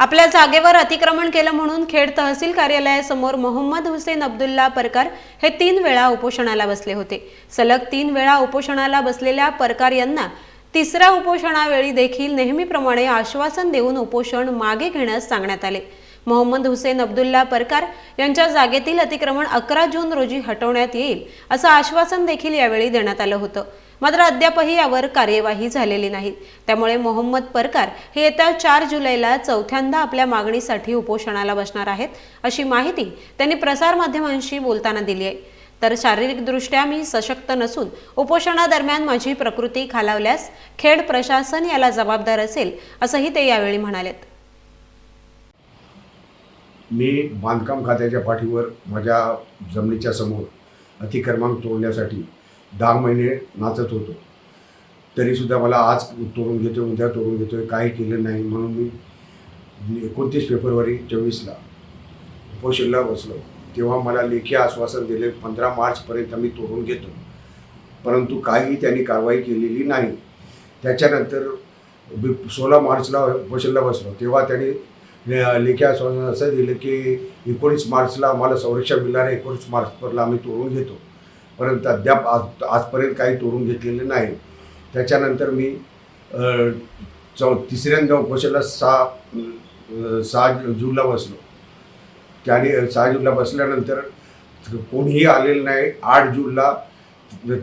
आपल्या जागेवर अतिक्रमण केलं म्हणून खेड तहसील कार्यालयासमोर मोहम्मद हुसेन अब्दुल्ला परकार हे तीन वेळा उपोषणाला बसले होते. सलग तीन वेळा उपोषणाला बसलेल्या परकार यांना तिसऱ्या उपोषणावेळी देखील नेहमीप्रमाणे आश्वासन देऊन उपोषण मागे घेण्यास सांगण्यात आले. मोहम्मद हुसेन अब्दुल्ला परकार यांच्या जागेतील अतिक्रमण अकरा जून रोजी हटवण्यात येईल असं आश्वासन देखील यावेळी देण्यात आलं होतं. मात्र अद्यापही यावर कार्यवाही झालेली नाही. त्यामुळे मोहम्मद परकार हे येत्या चार जुलैला चौथ्यांदा आपल्या मागणीसाठी उपोषणाला बसणार आहेत अशी माहिती त्यांनी प्रसारमाध्यमांशी बोलताना दिली आहे. तर शारीरिकदृष्ट्या मी सशक्त नसून उपोषणादरम्यान माझी प्रकृती खालावल्यास खेड प्रशासन याला जबाबदार असेल असंही ते यावेळी म्हणालेत. मी बांधकाम खात्याच्या पाठीवर माझ्या जमिनीच्या समोर अतिक्रमांक तोडण्यासाठी दहा महिने नाचत होतो. तरीसुद्धा मला आज तोडून घेतो उद्या तोडून घेतो काही केलं नाही म्हणून मी एकोणतीस फेब्रुवारी चोवीसला उपोषणला बसलो. तेव्हा मला लेखी आश्वासन दिले पंधरा मार्चपर्यंत मी तोडून घेतो. परंतु काही त्यांनी कारवाई केलेली नाही. त्याच्यानंतर बी- सोळा मार्चला उपोषणला बसलो. तेव्हा त्यांनी ले- लेखी आश्वासन असं दिलं की एकोणीस मार्चला आम्हाला संरक्षण मिळणार एकोणीस मार्चपर्यंत आम्ही तोडून घेतो. परंतु अद्याप आज आजपर्यंत काही तोडून घेतलेलं नाही. त्याच्यानंतर मी चौ तिसऱ्यांदा उपोषणाला सहा सहा जूनला बसलो. त्याने सहा जूनला बसल्यानंतर कोणीही आलेलं नाही. आठ जूनला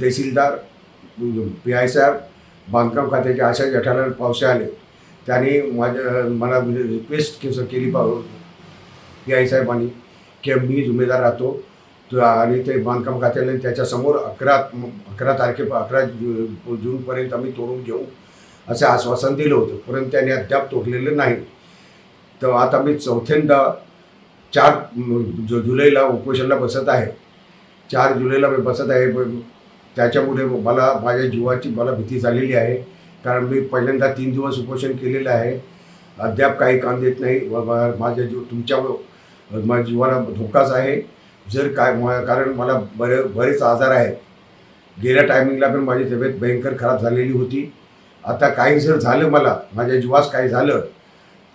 तहसीलदार पी आय साहेब बांधकाम खात्याचे आशा जठाला पावसे आले. त्याने माझ्या मला रिक्वेस्ट केली पा पी आय साहेबांनी की मी जुमेदार राहतो. आणि ते बांधकाम खात्याने त्याच्यासमोर अकरा अकरा तारखे अकरा जू जूनपर्यंत आम्ही तोडून घेऊ असे आश्वासन दिलं होतं. परंतु त्यांनी अद्याप तोडलेलं नाही. तर आता मी चौथ्यांदा चार जु जुलैला उपोषणला बसत आहे. चार जुलैला मी बसत आहे. त्याच्यामुळे मला माझ्या जीवाची मला भीती झालेली आहे. कारण मी पहिल्यांदा तीन दिवस उपोषण केलेलं आहे. अद्याप काही काम देत नाही. माझ्या जीव तुमच्या माझ्या जीवाला धोकाच आहे. जर काय कारण मला बरे बरेच आजार आहेत. गेल्या टायमिंगला पण माझी तब्येत भयंकर खराब झालेली होती. आता काही जर झालं मला माझ्या जीवास काही झालं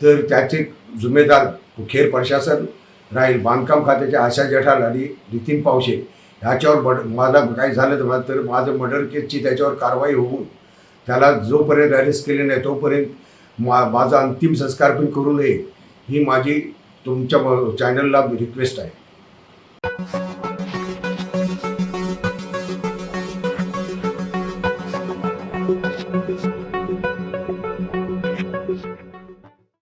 तर त्याचे जुमेदार खेर प्रशासन राहील बांधकाम खात्याचे आशा जेठाल आणि नितीन पावशे ह्याच्यावर मड मला काही झालं तर मला तर माझं मर्डर केसची त्याच्यावर कारवाई होऊन त्याला जोपर्यंत अरेस्ट केले नाही तोपर्यंत मा माझा अंतिम संस्कार पण करू नये ही माझी तुमच्या चॅनलला रिक्वेस्ट आहे. Thank you.